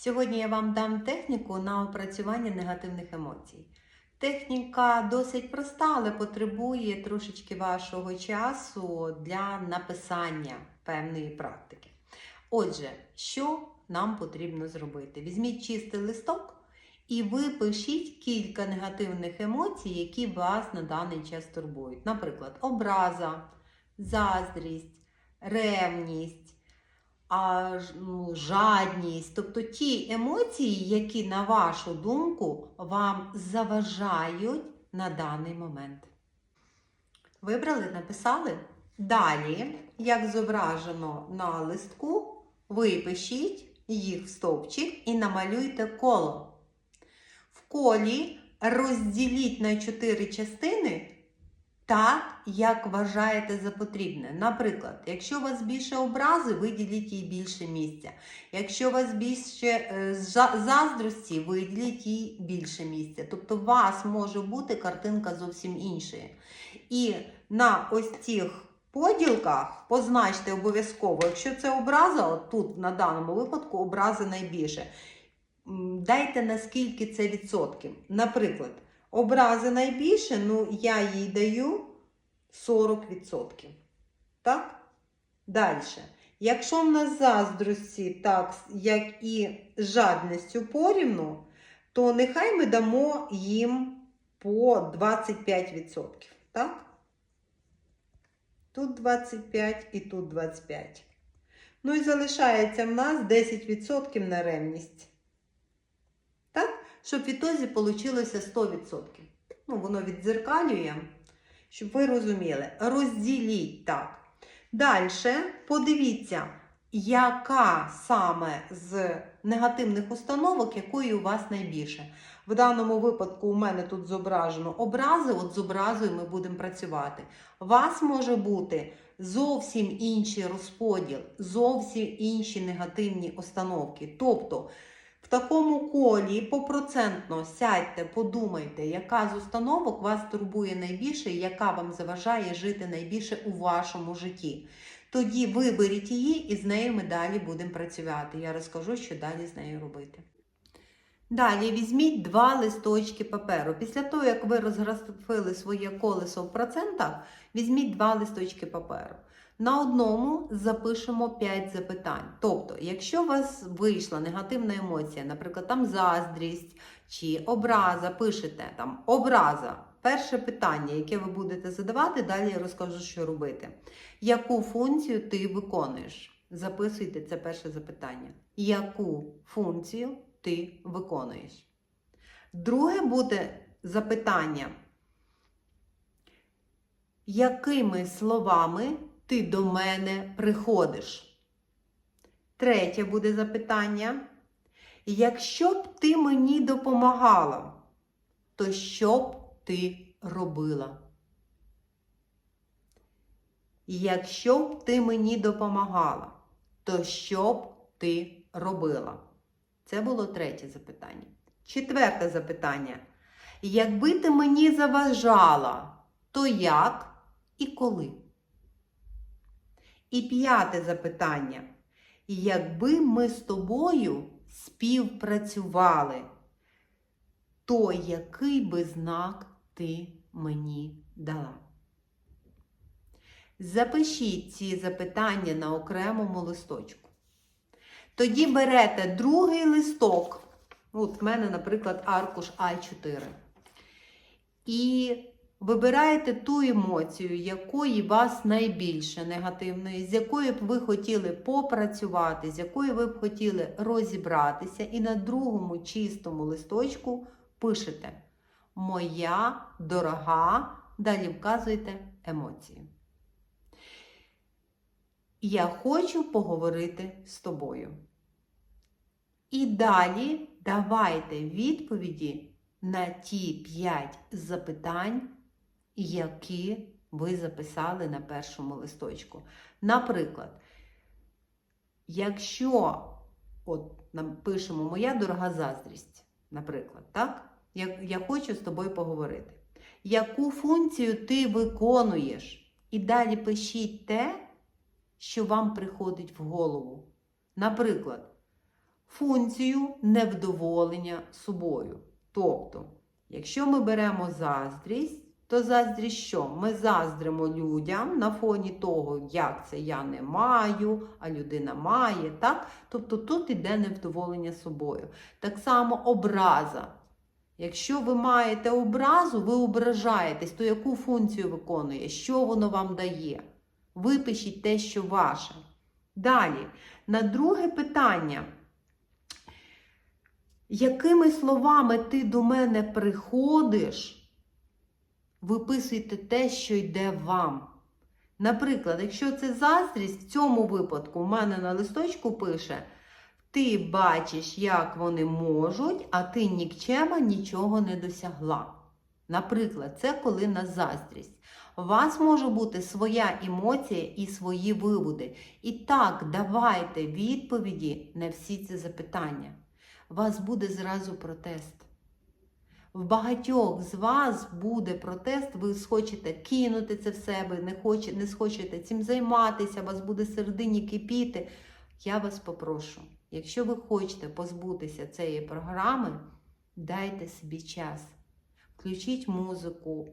Сьогодні я вам дам техніку на опрацювання негативних емоцій. Техніка досить проста, але потребує трошечки вашого часу для написання певної практики. Отже, що нам потрібно зробити? Візьміть чистий листок і ви пишіть кілька негативних емоцій, які вас на даний час турбують. Наприклад, образа, заздрість, ревність а, ну, жадність, тобто ті емоції, які, на вашу думку, вам заважають на даний момент. Вибрали, написали? Далі, як зображено на листку, випишіть їх в стовпчик і намалюйте коло. В колі розділіть на чотири частини так, як вважаєте за потрібне. Наприклад, якщо у вас більше образи, виділіть їй більше місця. Якщо у вас більше е, заздрості, виділіть їй більше місця. Тобто у вас може бути картинка зовсім іншою. І на ось цих поділках позначте обов'язково, якщо це образа, от тут на даному випадку образи найбільше. Дайте наскільки це відсотків. Наприклад, образи найбільше, ну я їй даю 40%. Так? Далі. Якщо в нас заздрості, так як і жадністю порівну, то нехай ми дамо їм по 25%. Так? Тут 25 і тут 25. Ну і залишається в нас 10% на ревність. Щоб в ітозі вийшло 100%. Ну, воно віддзеркалює, щоб ви розуміли. Розділіть так. Далі подивіться, яка саме з негативних установок, якої у вас найбільше. В даному випадку у мене тут зображено образи, от з образою ми будемо працювати. У вас може бути зовсім інший розподіл, зовсім інші негативні установки. Тобто, в такому колі попроцентно сядьте, подумайте, яка з установок вас турбує найбільше, і яка вам заважає жити найбільше у вашому житті. Тоді виберіть її і з нею ми далі будемо працювати. Я розкажу, що далі з нею робити. Далі візьміть два листочки паперу. Після того, як ви розграфили своє колесо в процентах, візьміть два листочки паперу. На одному запишемо 5 запитань. Тобто, якщо у вас вийшла негативна емоція, наприклад, там заздрість чи образа, пишете там образа. Перше питання, яке ви будете задавати, далі я розкажу, що робити. Яку функцію ти виконуєш? Записуйте це перше запитання. Яку функцію ти виконуєш? Друге буде запитання. Якими словами ти до мене приходиш? Третє буде запитання. Якщо б ти мені допомагала, то що б ти робила? Якщо б ти мені допомагала, то що б ти робила? Це було третє запитання. Четверте запитання. Якби ти мені заважала, то як і коли? І п'яте запитання. Якби ми з тобою співпрацювали, то який би знак ти мені дала? Запишіть ці запитання на окремому листочку. Тоді берете другий листок. От в мене, наприклад, аркуш А4. І вибираєте ту емоцію, якої вас найбільше негативної, з якою б ви хотіли попрацювати, з якою ви б хотіли розібратися, і на другому чистому листочку пишете Моя дорога, далі вказуєте емоції. Я хочу поговорити з тобою. І далі давайте відповіді на ті 5 запитань, які ви записали на першому листочку. Наприклад, якщо от нам пишемо моя дорога заздрість, наприклад, так? Я, я хочу з тобою поговорити. Яку функцію ти виконуєш? І далі пишіть те, що вам приходить в голову. Наприклад, функцію невдоволення собою. Тобто, якщо ми беремо заздрість, то заздрість що? Ми заздримо людям на фоні того, як це я не маю, а людина має. так? Тобто тут іде невдоволення собою. Так само образа. Якщо ви маєте образу, ви ображаєтесь, то яку функцію виконує, що воно вам дає? Випишіть те, що ваше. Далі, на друге питання. Якими словами ти до мене приходиш? Виписуйте те, що йде вам. Наприклад, якщо це заздрість, в цьому випадку в мене на листочку пише: ти бачиш, як вони можуть, а ти нікчема нічого не досягла. Наприклад, це коли на заздрість. У вас може бути своя емоція і свої виводи. І так, давайте відповіді на всі ці запитання. У вас буде зразу протест. В багатьох з вас буде протест, ви схочете кинути це в себе, не, хоче, не схочете цим займатися, вас буде середині кипіти. Я вас попрошу, якщо ви хочете позбутися цієї програми, дайте собі час. Включіть музику,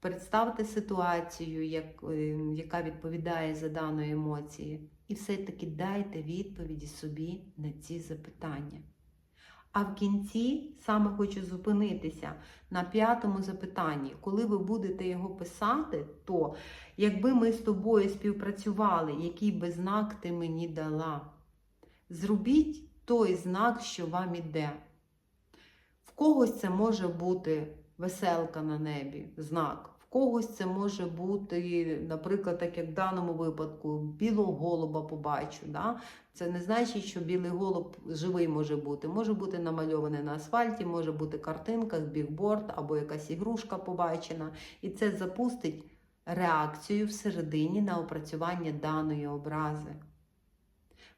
представте ситуацію, як, е, яка відповідає за даної емоції, і все-таки дайте відповіді собі на ці запитання. А в кінці саме хочу зупинитися на п'ятому запитанні. Коли ви будете його писати, то якби ми з тобою співпрацювали, який би знак ти мені дала, зробіть той знак, що вам іде. В когось це може бути веселка на небі, знак. Когось це може бути, наприклад, так як в даному випадку, білого голуба побачу. Да? Це не значить, що білий голуб живий може бути. Може бути намальований на асфальті, може бути картинка, бігборд або якась ігрушка побачена. І це запустить реакцію всередині на опрацювання даної образи.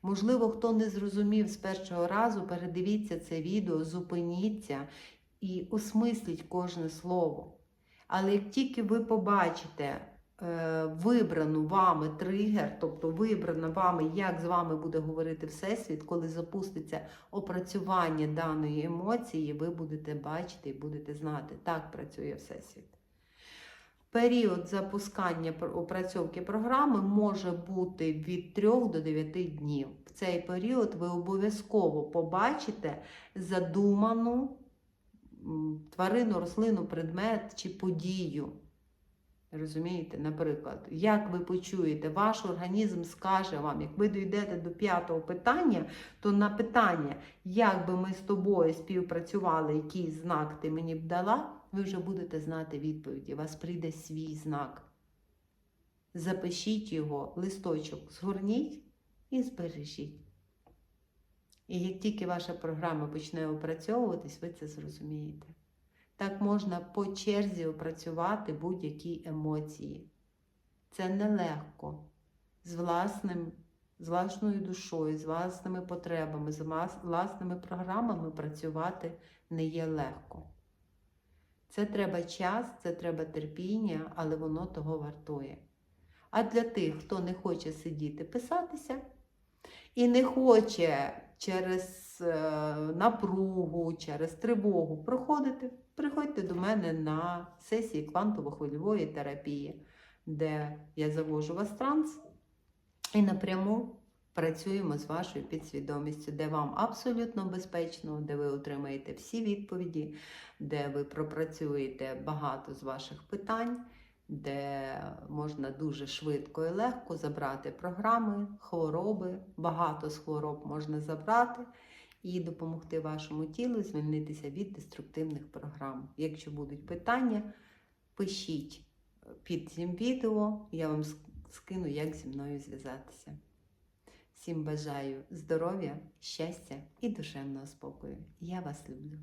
Можливо, хто не зрозумів з першого разу, передивіться це відео, зупиніться і осмисліть кожне слово. Але як тільки ви побачите е, вибрану вами тригер, тобто вибрано вами, як з вами буде говорити Всесвіт, коли запуститься опрацювання даної емоції, ви будете бачити і будете знати, так працює Всесвіт. Період запускання пр- опрацьовки програми може бути від 3 до 9 днів. В цей період ви обов'язково побачите задуману тварину, рослину, предмет чи подію. Розумієте, наприклад, як ви почуєте, ваш організм скаже вам, як ви дійдете до п'ятого питання, то на питання, як би ми з тобою співпрацювали, який знак ти мені б дала, ви вже будете знати відповіді. У вас прийде свій знак. Запишіть його, листочок згорніть і збережіть. І як тільки ваша програма почне опрацьовуватись, ви це зрозумієте. Так можна по черзі опрацювати будь-які емоції. Це нелегко. З власним, з власною душою, з власними потребами, з власними програмами працювати не є легко. Це треба час, це треба терпіння, але воно того вартує. А для тих, хто не хоче сидіти, писатися і не хоче через е, напругу, через тривогу проходити, приходьте до мене на сесії квантово-хвильової терапії, де я завожу вас транс і напряму працюємо з вашою підсвідомістю, де вам абсолютно безпечно, де ви отримаєте всі відповіді, де ви пропрацюєте багато з ваших питань, де можна дуже швидко і легко забрати програми, хвороби, багато з хвороб можна забрати і допомогти вашому тілу звільнитися від деструктивних програм. Якщо будуть питання, пишіть під цим відео, я вам скину, як зі мною зв'язатися. Всім бажаю здоров'я, щастя і душевного спокою. Я вас люблю.